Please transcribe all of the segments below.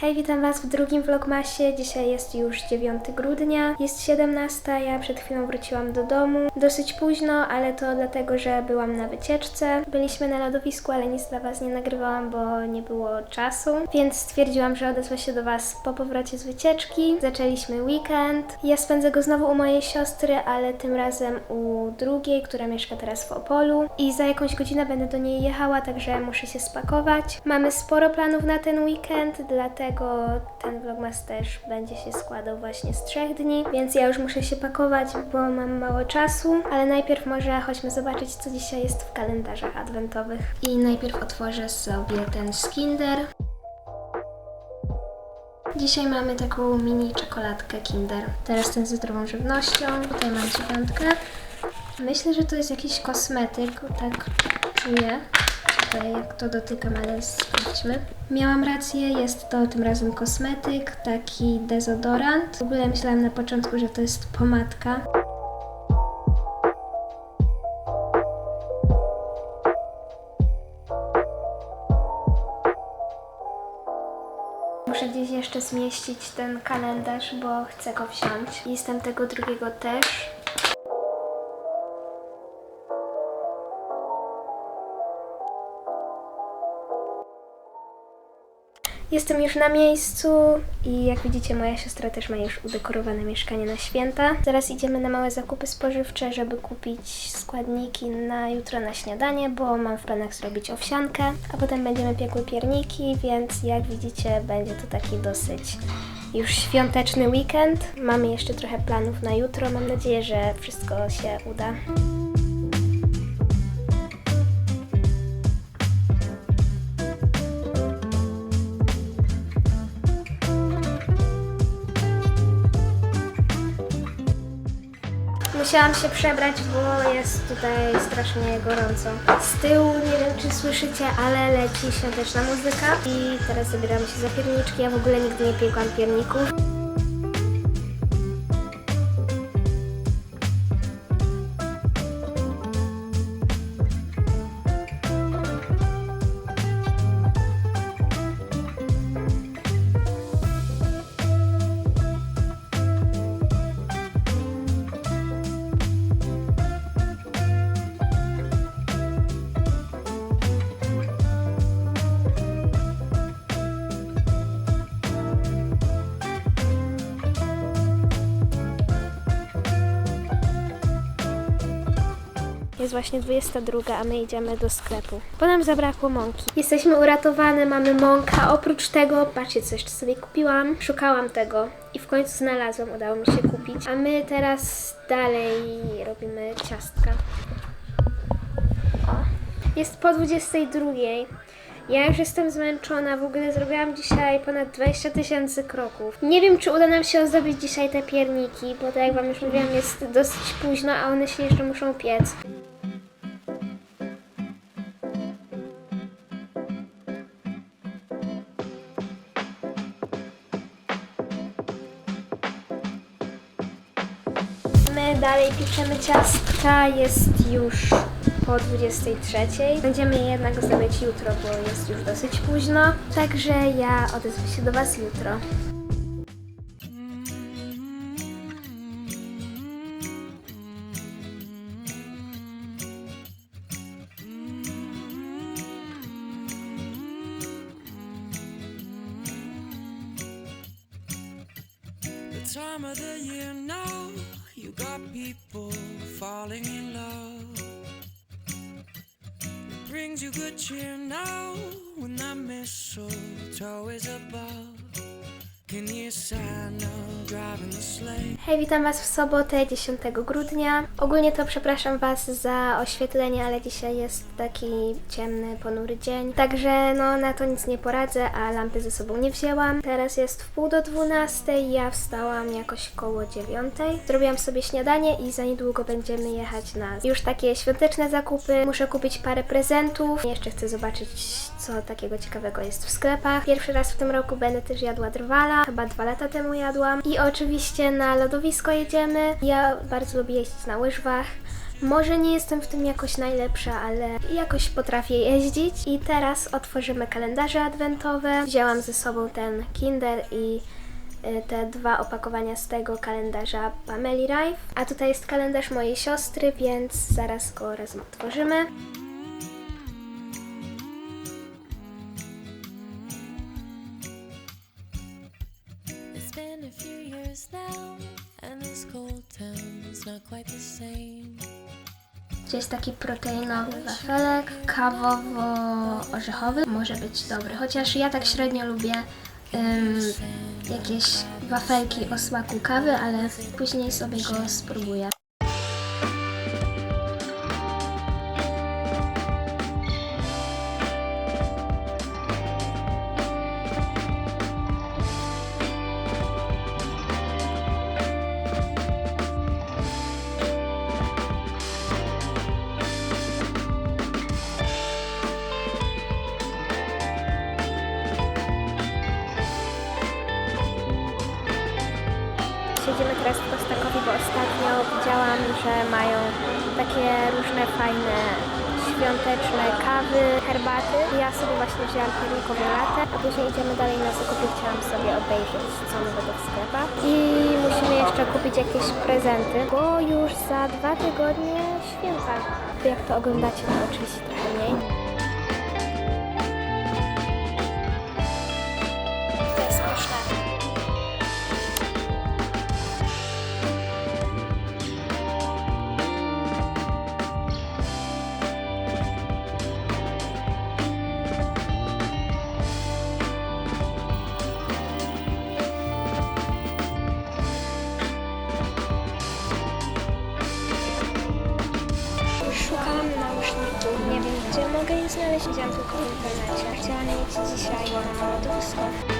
Hej, witam Was w drugim vlogmasie. Dzisiaj jest już 9 grudnia. Jest 17, ja przed chwilą wróciłam do domu. Dosyć późno, ale to dlatego, że byłam na wycieczce. Byliśmy na lodowisku, ale nic dla Was nie nagrywałam, bo nie było czasu. Więc stwierdziłam, że odezwę się do Was po powrocie z wycieczki. Zaczęliśmy weekend. Ja spędzę go znowu u mojej siostry, ale tym razem u drugiej, która mieszka teraz w Opolu. I za jakąś godzinę będę do niej jechała, także muszę się spakować. Mamy sporo planów na ten weekend, dlatego ten vlogmas też będzie się składał właśnie z trzech dni, więc ja już muszę się pakować, bo mam mało czasu, ale najpierw może chodźmy zobaczyć, co dzisiaj jest w kalendarzach adwentowych. I najpierw otworzę sobie ten Skinder. Dzisiaj mamy taką mini czekoladkę Kinder. Teraz ten ze zdrową żywnością. Tutaj mam dziewiątkę. Myślę, że to jest jakiś kosmetyk, tak czuję. Tutaj jak to dotykam, ale sprawdźmy. Miałam rację, jest to tym razem kosmetyk, taki dezodorant. W ogóle myślałam na początku, że to jest pomadka. Muszę gdzieś jeszcze zmieścić ten kalendarz, bo chcę go wziąć. Jestem tego drugiego też. Jestem już na miejscu i jak widzicie moja siostra też ma już udekorowane mieszkanie na święta. Teraz idziemy na małe zakupy spożywcze, żeby kupić składniki na jutro na śniadanie, bo mam w planach zrobić owsiankę, a potem będziemy piekły pierniki, więc jak widzicie będzie to taki dosyć już świąteczny weekend. Mamy jeszcze trochę planów na jutro, mam nadzieję, że wszystko się uda. Musiałam się przebrać, bo jest tutaj strasznie gorąco. Z tyłu nie wiem czy słyszycie, ale leci świąteczna muzyka i teraz zabieramy się za pierniczki. Ja w ogóle nigdy nie piekłam pierników. Jest właśnie 22, a my idziemy do sklepu. Bo nam zabrakło mąki. Jesteśmy uratowane, mamy mąkę. Oprócz tego, patrzcie, co jeszcze sobie kupiłam. Szukałam tego i w końcu znalazłam, udało mi się kupić. A my teraz dalej robimy ciastka. O. Jest po 22. Ja już jestem zmęczona, w ogóle zrobiłam dzisiaj ponad 20 tysięcy kroków. Nie wiem, czy uda nam się ozdobić dzisiaj te pierniki, bo tak jak Wam już mówiłam, jest dosyć późno, a one się jeszcze muszą piec. Dalej pieczemy ciastka, jest już po 23. Będziemy je jednak zdobyć jutro, bo jest już dosyć późno. Także ja odezwę się do Was jutro. Time of the year now, people falling in love. It brings you good cheer now when that mistletoe is above. Hej, witam Was w sobotę 10 grudnia. Ogólnie to przepraszam Was za oświetlenie, ale dzisiaj jest taki ciemny, ponury dzień. Także no na to nic nie poradzę, a lampy ze sobą nie wzięłam. Teraz jest w pół do 12, ja wstałam jakoś koło 9. Zrobiłam sobie śniadanie i za niedługo będziemy jechać na już takie świąteczne zakupy. Muszę kupić parę prezentów. Jeszcze chcę zobaczyć, co takiego ciekawego jest w sklepach. Pierwszy raz w tym roku będę też jadła drwala. Chyba dwa lata temu jadłam. I oczywiście na lodowisko jedziemy. Ja bardzo lubię jeździć na łyżwach. Może nie jestem w tym jakoś najlepsza, ale jakoś potrafię jeździć. I teraz otworzymy kalendarze adwentowe. Wzięłam ze sobą ten Kinder i y, te dwa opakowania z tego kalendarza Pameli Rife. A tutaj jest kalendarz mojej siostry, więc zaraz go razem otworzymy. Gdzie jest taki proteinowy wafelek, kawowo-orzechowy. Może być dobry, chociaż ja tak średnio lubię jakieś wafelki o smaku kawy, ale później sobie go spróbuję. Siedzimy teraz w Kostakowi, bo ostatnio widziałam, że mają takie różne fajne świąteczne kawy, herbaty. Ja sobie właśnie wzięłam piernikowy latę, a później idziemy dalej na zakupy. Chciałam sobie obejrzeć co nowego w sklepach. I musimy jeszcze kupić jakieś prezenty, bo już za dwa tygodnie święta. Jak to oglądacie, to oczywiście trochę mniej. Gdzie mogę je znaleźć. Widziałam tylko w internecie. Chciałam mieć dzisiaj na lodowisko.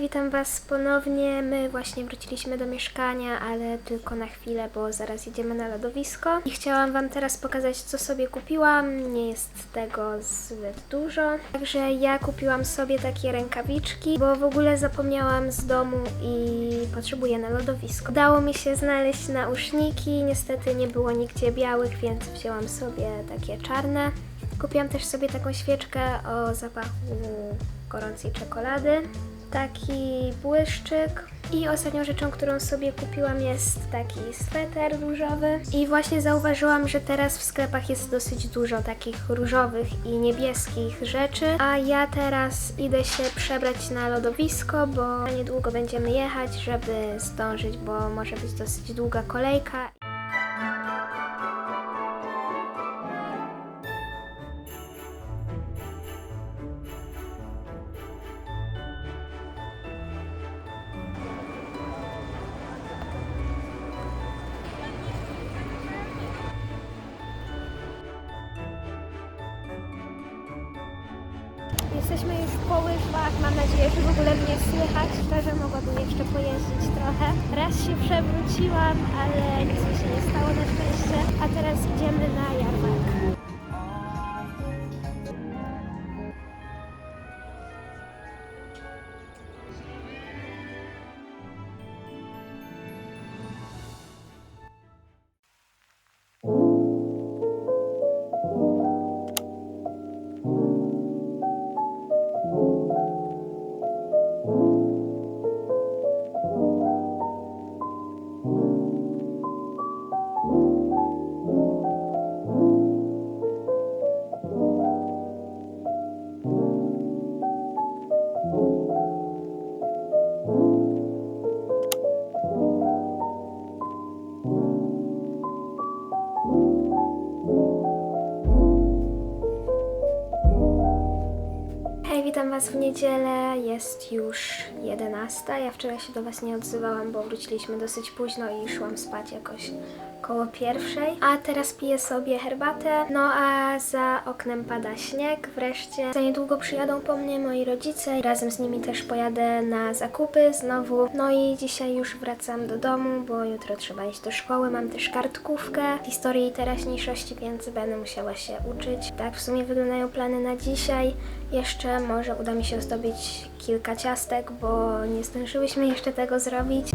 Witam Was ponownie. My właśnie wróciliśmy do mieszkania, ale tylko na chwilę, bo zaraz jedziemy na lodowisko. I chciałam Wam teraz pokazać, co sobie kupiłam. Nie jest tego zbyt dużo. Także ja kupiłam sobie takie rękawiczki, bo w ogóle zapomniałam z domu i potrzebuję na lodowisko. Udało mi się znaleźć nauszniki. Niestety nie było nigdzie białych, więc wzięłam sobie takie czarne. Kupiłam też sobie taką świeczkę o zapachu gorącej czekolady taki błyszczyk. I ostatnią rzeczą, którą sobie kupiłam jest taki sweter różowy. I właśnie zauważyłam, że teraz w sklepach jest dosyć dużo takich różowych i niebieskich rzeczy. A ja teraz idę się przebrać na lodowisko, bo niedługo będziemy jechać, żeby zdążyć, bo może być dosyć długa kolejka. Jesteśmy już po łyżwach, mam nadzieję, że w ogóle mnie słychać. Szczerze mogłabym jeszcze pojeździć trochę. Raz się przewróciłam, ale nic mi się nie stało na szczęście. A teraz idziemy na jarmark. Witam Was w niedzielę. Jest już 11. Ja wczoraj się do Was nie odzywałam, bo wróciliśmy dosyć późno i szłam spać jakoś koło pierwszej, a teraz piję sobie herbatę, no a za oknem pada śnieg wreszcie. Za niedługo przyjadą po mnie moi rodzice razem z nimi też pojadę na zakupy znowu. No i dzisiaj już wracam do domu, bo jutro trzeba iść do szkoły, mam też kartkówkę historii i teraźniejszości, więc będę musiała się uczyć. Tak w sumie wyglądają plany na dzisiaj. Jeszcze może uda mi się zdobyć kilka ciastek, bo nie zdążyłyśmy jeszcze tego zrobić.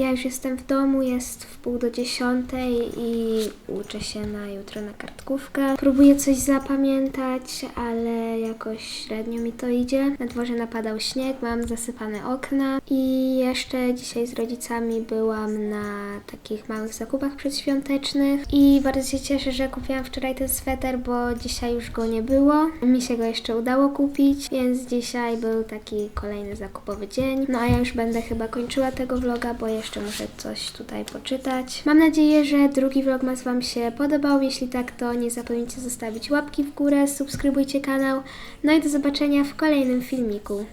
Ja już jestem w domu, jest pół do dziesiątej i uczę się na jutro na kartkówkę. Próbuję coś zapamiętać, ale jakoś średnio mi to idzie. Na dworze napadał śnieg, mam zasypane okna i jeszcze dzisiaj z rodzicami byłam na takich małych zakupach przedświątecznych i bardzo się cieszę, że kupiłam wczoraj ten sweter, bo dzisiaj już go nie było. Mi się go jeszcze udało kupić, więc dzisiaj był taki kolejny zakupowy dzień. No a ja już będę chyba kończyła tego vloga, bo jeszcze muszę coś tutaj poczytać. Mam nadzieję, że drugi vlogmas Wam się podobał. Jeśli tak, to nie zapomnijcie zostawić łapki w górę, subskrybujcie kanał. No i do zobaczenia w kolejnym filmiku.